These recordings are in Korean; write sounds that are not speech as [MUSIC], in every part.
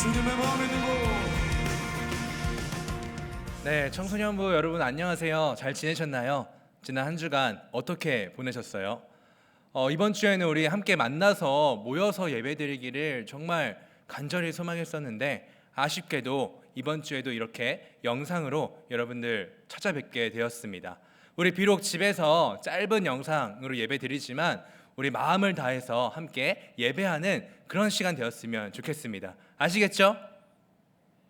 주님의 마음에 두고 네, 청소년부 여러분 안녕하세요. 잘 지내셨나요? 지난 한 주간 어떻게 보내셨어요? 어, 이번 주에는 우리 함께 만나서 모여서 예배드리기를 정말 간절히 소망했었는데 아쉽게도 이번 주에도 이렇게 영상으로 여러분들 찾아뵙게 되었습니다. 우리 비록 집에서 짧은 영상으로 예배드리지만 우리 마음을 다해서 함께 예배하는 그런 시간 되었으면 좋겠습니다. 아시겠죠?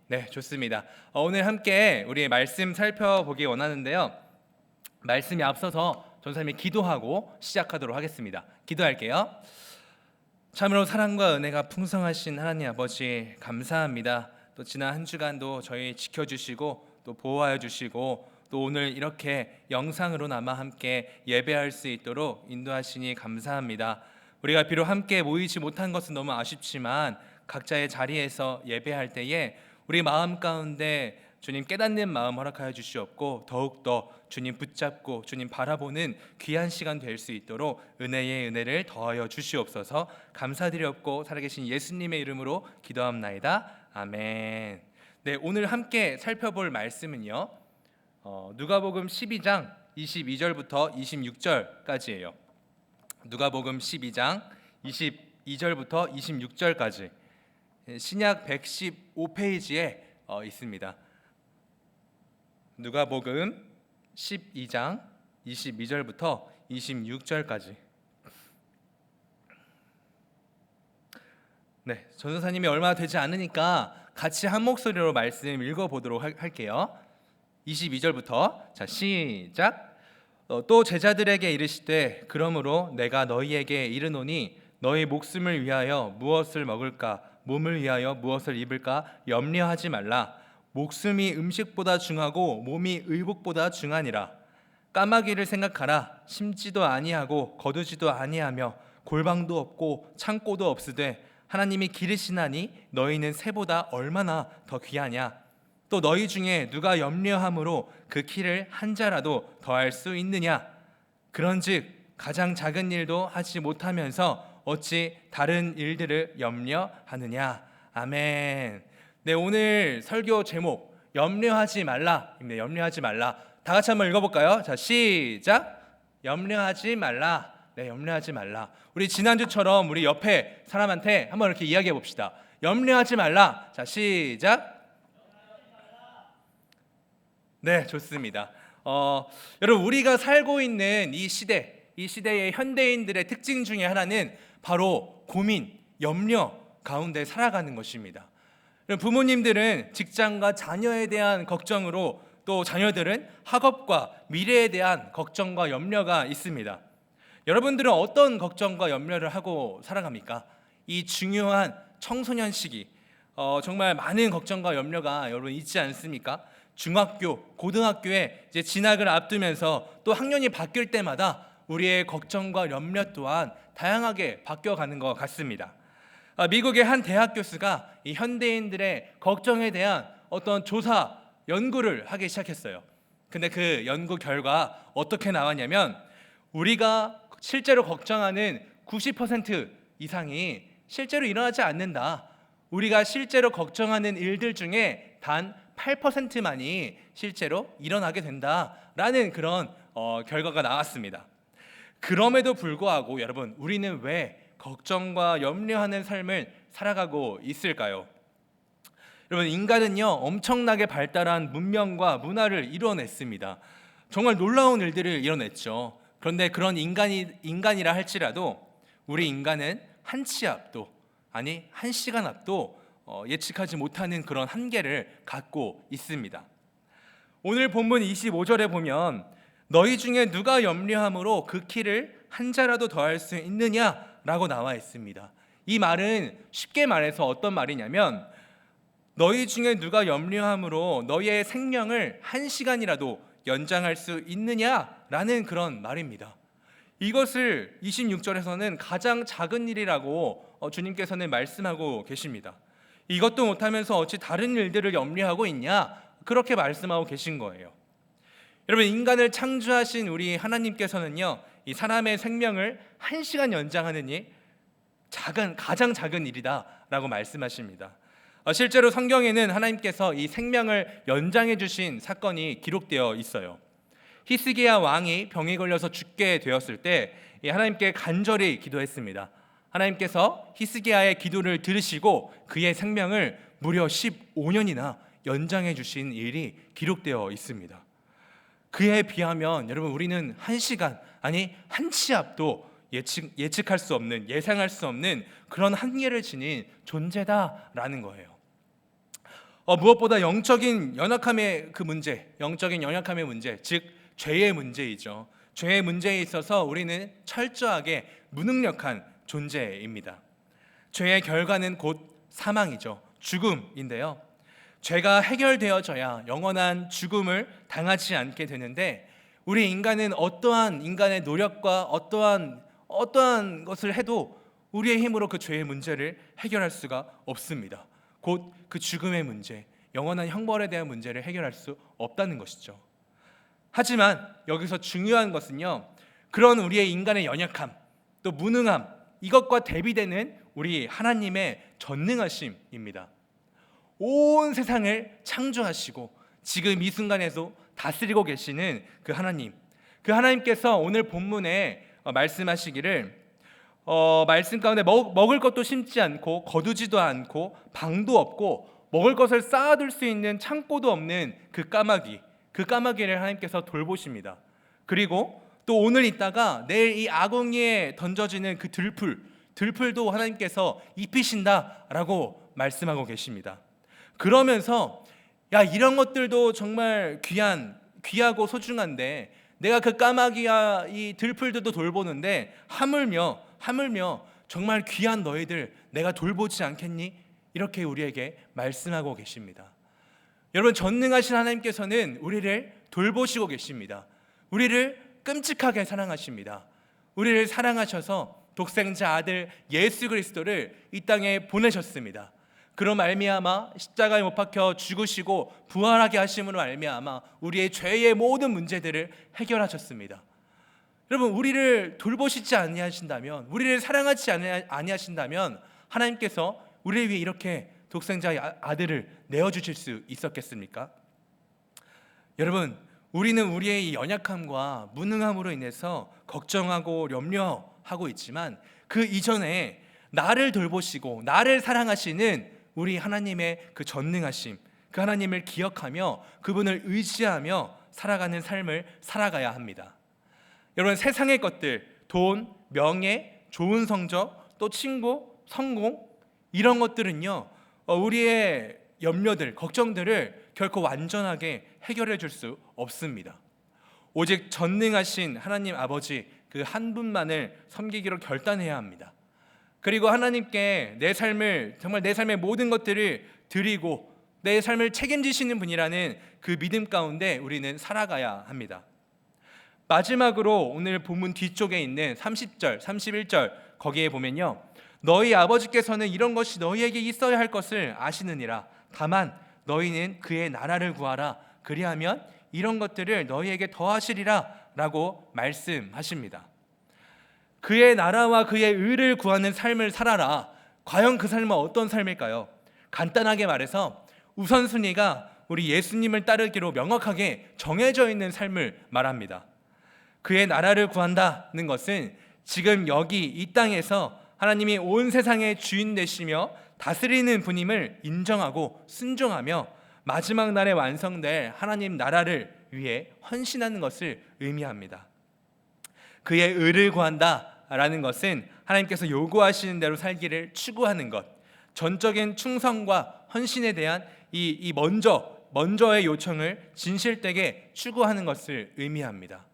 네, 좋습니다. 어, 오늘 함께 우리 말씀 살펴보기 원하는데요. 말씀이 앞서서 전사님이 기도하고 시작하도록 하겠습니다. 기도할게요. 참으로 사랑과 은혜가 풍성하신 하나님 아버지 감사합니다. 또 지난 한 주간도 저희 지켜주시고 또 보호하여 주시고 또 오늘 이렇게 영상으로나마 함께 예배할 수 있도록 인도하시니 감사합니다. 우리가 비록 함께 모이지 못한 것은 너무 아쉽지만 각자의 자리에서 예배할 때에 우리 마음 가운데 주님 깨닫는 마음 허락하여 주시옵고 더욱더 주님 붙잡고 주님 바라보는 귀한 시간 될 수 있도록 은혜의 은혜를 더하여 주시옵소서. 감사드렸고 살아계신 예수님의 이름으로 기도합나이다. 아멘. 네 오늘 함께 살펴볼 말씀은요 어, 누가복음 12장 22절부터 26절까지예요 누가복음 12장 22절부터 26절까지 신약 115페이지에 어, 있습니다. 누가복음 12장 22절부터 26절까지. 네, 전도사님이 얼마 되지 않으니까 같이 한 목소리로 말씀 읽어보도록 할- 할게요. 22절부터 자 시작. 어, 또 제자들에게 이르시되 그러므로 내가 너희에게 이르노니 너희 목숨을 위하여 무엇을 먹을까? 몸을 위하여 무엇을 입을까? 염려하지 말라. 목숨이 음식보다 중하고 몸이 의복보다 중하니라. 까마귀를 생각하라. 심지도 아니하고 거두지도 아니하며 골방도 없고 창고도 없으되 하나님이 기르시나니 너희는 새보다 얼마나 더 귀하냐 또 너희 중에 누가 염려함으로 그 키를 한 자라도 더할 수 있느냐? 그런즉 가장 작은 일도 하지 못하면서 어찌 다른 일들을 염려하느냐? 아멘. 네 오늘 설교 제목 염려하지 말라입니다 염려하지 말라. 다 같이 한번 읽어볼까요? 자 시작. 염려하지 말라. 네 염려하지 말라. 우리 지난주처럼 우리 옆에 사람한테 한번 이렇게 이야기해 봅시다. 염려하지 말라. 자 시작 네, 좋습니다. 어, 여러분 우리가 살고 있는 이 시대, 이 시대의 현대인들의 특징 중에 하나는 바로 고민, 염려 가운데 살아가는 것입니다. 부모님들은 직장과 자녀에 대한 걱정으로 또 자녀들은 학업과 미래에 대한 걱정과 염려가 있습니다. 여러분들은 어떤 걱정과 염려를 하고 살아갑니까? 이 중요한 청소년 시기, 어, 정말 많은 걱정과 염려가 여러분 있지 않습니까? 중학교, 고등학교에 이제 진학을 앞두면서 또 학년이 바뀔 때마다 우리의 걱정과 염려 또한 다양하게 바뀌어가는 것 같습니다. 아, 미국의 한 대학 교수가 이 현대인들의 걱정에 대한 어떤 조사 연구를 하기 시작했어요. 근데 그 연구 결과 어떻게 나왔냐면 우리가 실제로 걱정하는 90% 이상이 실제로 일어나지 않는다. 우리가 실제로 걱정하는 일들 중에 단 8%만이 실제로 일어나게 된다라는 그런 어, 결과가 나왔습니다. 그럼에도 불구하고 여러분 우리는 왜 걱정과 염려하는 삶을 살아가고 있을까요? 여러분 인간은요 엄청나게 발달한 문명과 문화를 이뤄냈습니다. 정말 놀라운 일들을 이뤄냈죠. 그런데 그런 인간이 인간이라 할지라도 우리 인간은 한 치 앞도 아니 한 시간 앞도 어, 예측하지 못하는 그런 한계를 갖고 있습니다. 오늘 본문 25절에 보면 너희 중에 누가 염려함으로 그 키를 한 자라도 더할 수 있느냐라고 나와 있습니다. 이 말은 쉽게 말해서 어떤 말이냐면 너희 중에 누가 염려함으로 너희의 생명을 한 시간이라도 연장할 수 있느냐라는 그런 말입니다. 이것을 26절에서는 가장 작은 일이라고 어, 주님께서는 말씀하고 계십니다. 이것도 못하면서 어찌 다른 일들을 염려하고 있냐? 그렇게 말씀하고 계신 거예요. 여러분 인간을 창조하신 우리 하나님께서는요 이 사람의 생명을 한 시간 연장하는 일 작은 가장 작은 일이다라고 말씀하십니다. 어, 어, 실제로 성경에는 하나님께서 이 생명을 연장해 주신 사건이 기록되어 있어요. 히스기야 왕이 병에 걸려서 죽게 되었을 때이 하나님께 간절히 기도했습니다. 하나님께서 히스기야의 기도를 들으시고 그의 생명을 무려 15년이나 연장해 주신 일이 기록되어 있습니다. 그에 비하면 여러분 우리는 한 시간 아니 한 치 앞도 예측 예측할 수 없는 예상할 수 없는 그런 한계를 지닌 존재다라는 거예요. 어, 무엇보다 영적인 연약함의 그 문제, 영적인 연약함의 문제, 즉 죄의 문제이죠. 죄의 문제에 있어서 우리는 철저하게 무능력한 존재입니다. 죄의 결과는 곧 사망이죠. 죽음인데요. 죄가 해결되어져야 영원한 죽음을 당하지 않게 되는데 우리 인간은 어떠한 인간의 노력과 어떠한 어떠한 것을 해도 우리의 힘으로 그 죄의 문제를 해결할 수가 없습니다. 곧 그 죽음의 문제, 영원한 형벌에 대한 문제를 해결할 수 없다는 것이죠. 하지만 여기서 중요한 것은요. 그런 우리의 인간의 연약함, 또 무능함, 이것과 대비되는 우리 하나님의 전능하심입니다. 온 세상을 창조하시고 지금 이 순간에도 다스리고 계시는 그 하나님. 그 하나님께서 오늘 본문에 어, 말씀하시기를 어, 말씀 가운데 먹, 먹을 것도 심지 않고 거두지도 않고 방도 없고 먹을 것을 쌓아둘 수 있는 창고도 없는 그 까마귀 그 까마귀를 하나님께서 돌보십니다. 그리고 또 오늘 있다가 내일 이 아궁이에 던져지는 그 들풀 들풀도 하나님께서 입히신다라고 말씀하고 계십니다. 그러면서 야 이런 것들도 정말 귀한 귀하고 소중한데 내가 그 까마귀와 이 들풀들도 돌보는데 하물며 하물며 정말 귀한 너희들 내가 돌보지 않겠니? 이렇게 우리에게 말씀하고 계십니다. 여러분 전능하신 하나님께서는 우리를 돌보시고 계십니다. 우리를 끔찍하게 사랑하십니다. 우리를 사랑하셔서 독생자 아들 예수 그리스도를 이 땅에 보내셨습니다. 그로 말미암아 십자가에 못 박혀 죽으시고 부활하게 하심으로 말미암아 우리의 죄의 모든 문제들을 해결하셨습니다. 여러분 우리를 돌보시지 아니하신다면 우리를 사랑하지 아니하신다면 하나님께서 우리를 위해 이렇게 독생자의 아- 아들을 내어 주실 수 있었겠습니까? 여러분 우리는 우리의 이 연약함과 무능함으로 인해서 걱정하고 염려하고 있지만 그 이전에 나를 돌보시고 나를 사랑하시는 우리 하나님의 그 전능하심, 그 하나님을 기억하며 그분을 의지하며 살아가는 삶을 살아가야 합니다. 여러분 세상의 것들, 돈, 명예, 좋은 성적, 또 친구, 성공 이런 것들은요 어, 우리의 염려들, 걱정들을 결코 완전하게 해결해 줄 수 없습니다. 오직 전능하신 하나님 아버지 그 한 분만을 섬기기로 결단해야 합니다. 그리고 하나님께 내 삶을 정말 내 삶의 모든 것들을 드리고 내 삶을 책임지시는 분이라는 그 믿음 가운데 우리는 살아가야 합니다. 마지막으로 오늘 본문 뒤쪽에 있는 30절, 31절 거기에 보면요. 너희 아버지께서는 이런 것이 너희에게 있어야 할 것을 아시느니라. 다만 너희는 그의 나라를 구하라. 그리하면 이런 것들을 너희에게 더하시리라라고 말씀하십니다. 그의 나라와 그의 의를 구하는 삶을 살아라. 과연 그 삶은 어떤 삶일까요? 간단하게 말해서 우선순위가 우리 예수님을 따르기로 명확하게 정해져 있는 삶을 말합니다. 그의 나라를 구한다는 것은 지금 여기 이 땅에서 하나님이 온 세상의 주인 되시며 다스리는 분임을 인정하고 순종하며 마지막 날에 완성될 하나님 나라를 위해 헌신하는 것을 의미합니다. 그의 의를 구한다라는 것은 하나님께서 요구하시는 대로 살기를 추구하는 것, 전적인 충성과 헌신에 대한 이, 이 먼저 먼저의 요청을 진실되게 추구하는 것을 의미합니다.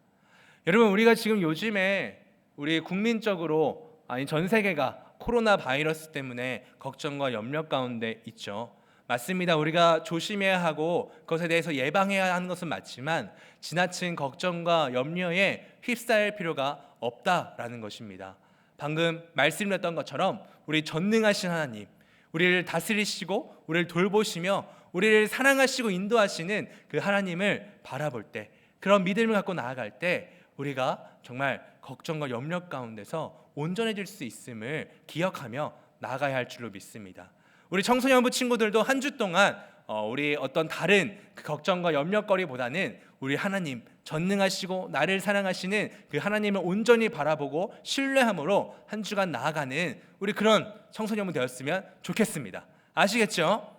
여러분 우리가 지금 요즘에 우리 국민적으로 아니 전 세계가 코로나 바이러스 때문에 걱정과 염려 가운데 있죠. 맞습니다. 우리가 조심해야 하고 그것에 대해서 예방해야 하는 것은 맞지만 지나친 걱정과 염려에 휩싸일 필요가 없다라는 것입니다. 방금 말씀드렸던 것처럼 우리 전능하신 하나님, 우리를 다스리시고 우리를 돌보시며 우리를 사랑하시고 인도하시는 그 하나님을 바라볼 때 그런 믿음을 갖고 나아갈 때 우리가 정말 걱정과 염려 가운데서 온전해질 수 있음을 기억하며 나아가야 할 줄로 믿습니다. 우리 청소년부 친구들도 한 주 동안 어, 우리 어떤 다른 그 걱정과 염려거리보다는 우리 하나님 전능하시고 나를 사랑하시는 그 하나님을 온전히 바라보고 신뢰함으로 한 주간 나아가는 우리 그런 청소년부 되었으면 좋겠습니다. 아시겠죠?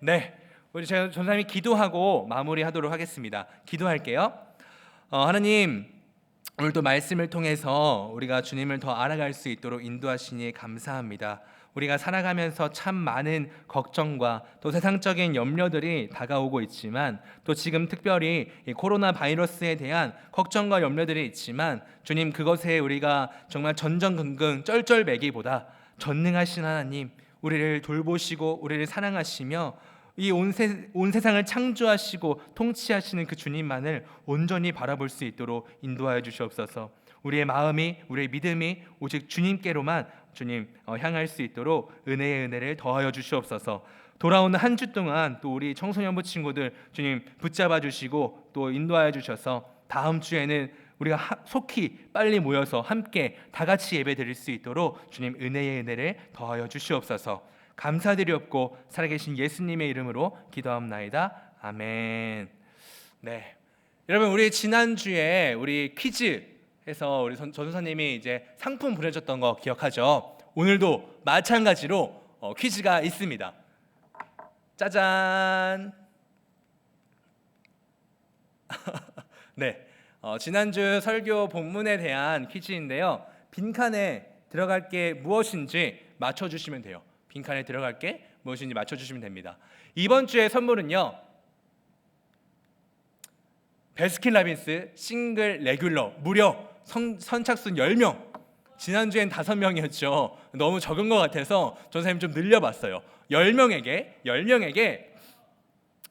네, 우리 제가 전사님이 기도하고 마무리하도록 하겠습니다. 기도할게요. 어, 하나님 오늘도 말씀을 통해서 우리가 주님을 더 알아갈 수 있도록 인도하시니 감사합니다. 우리가 살아가면서 참 많은 걱정과 또 세상적인 염려들이 다가오고 있지만 또 지금 특별히 이 코로나 바이러스에 대한 걱정과 염려들이 있지만 주님 그것에 우리가 정말 전전긍긍 쩔쩔매기보다 전능하신 하나님 우리를 돌보시고 우리를 사랑하시며 이 온 세상을 창조하시고 통치하시는 그 주님만을 온전히 바라볼 수 있도록 인도하여 주시옵소서. 우리의 마음이 우리의 믿음이 오직 주님께로만 주님 어, 향할 수 있도록 은혜의 은혜를 더하여 주시옵소서. 돌아오는 한 주 동안 또 우리 청소년부 친구들 주님 붙잡아 주시고 또 인도하여 주셔서 다음 주에는 우리가 하- 속히 빨리 모여서 함께 다 같이 예배 드릴 수 있도록 주님 은혜의 은혜를 더하여 주시옵소서. 감사드리옵고 살아계신 예수님의 이름으로 기도합나이다. 아멘. 네. 여러분 우리 지난주에 우리 퀴즈에서 우리 전- 전도사님이 이제 상품 보내줬던 거 기억하죠? 오늘도 마찬가지로 어, 퀴즈가 있습니다. 짜잔. [LAUGHS] 네. 어, 지난주 설교 본문에 대한 퀴즈인데요. 빈칸에 들어갈 게 무엇인지 맞춰 주시면 돼요. 빈칸에 들어갈 게. 무엇인지 맞춰 주시면 됩니다. 이번 주의 선물은요. 베스킨라빈스 싱글 레귤러. 무려 선, 선착순 10명. 지난주엔 5명이었죠. 너무 적은 것 같아서 전사님 좀 늘려봤어요. 10명에게 10명에게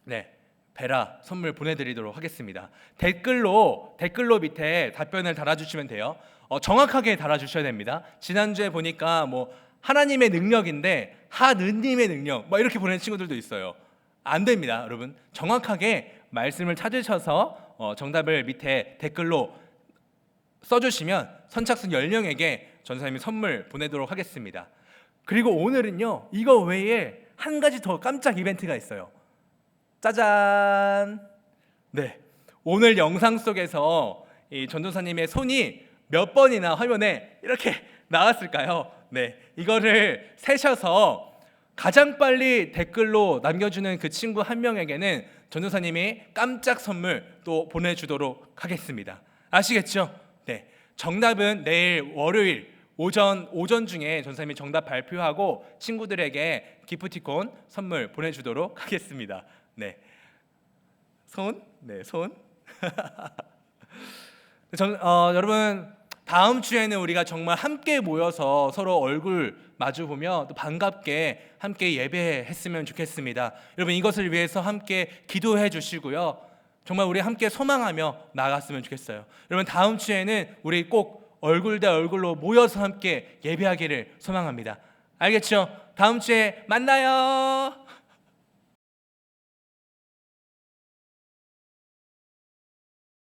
네 베라 선물 보내드리도록 하겠습니다. 댓글로 댓글로 밑에 답변을 달아주시면 돼요. 어, 정확하게 달아주셔야 됩니다. 지난주에 보니까 뭐 하나님의 능력인데 하느님의 능력 뭐 이렇게 보내는 친구들도 있어요 안 됩니다, 여러분. 정확하게 말씀을 찾으셔서 어, 정답을 밑에 댓글로 써주시면 선착순 10명에게 전사님이 선물 보내도록 하겠습니다. 그리고 오늘은요, 이거 외에 한 가지 더 깜짝 이벤트가 있어요. 짜잔! 네, 오늘 영상 속에서 이 전도사님의 손이 몇 번이나 화면에 이렇게 나왔을까요? 네, 이거를 세셔서 가장 빨리 댓글로 남겨주는 그 친구 한 명에게는 전도사님이 깜짝 선물 또 보내주도록 하겠습니다. 아시겠죠? 네, 정답은 내일 월요일 오전 오전 중에 전사님이 정답 발표하고 친구들에게 기프티콘 선물 보내주도록 하겠습니다. 네, 손, 네 손. [LAUGHS] 전, 어, 여러분 다음 주에는 우리가 정말 함께 모여서 서로 얼굴 마주 보며 또 반갑게 함께 예배했으면 좋겠습니다. 여러분 이것을 위해서 함께 기도해 주시고요. 정말 우리 함께 소망하며 나아갔으면 좋겠어요. 여러분 다음 주에는 우리 꼭 얼굴 대 얼굴로 모여서 함께 예배하기를 소망합니다. 알겠죠? 다음 주에 만나요.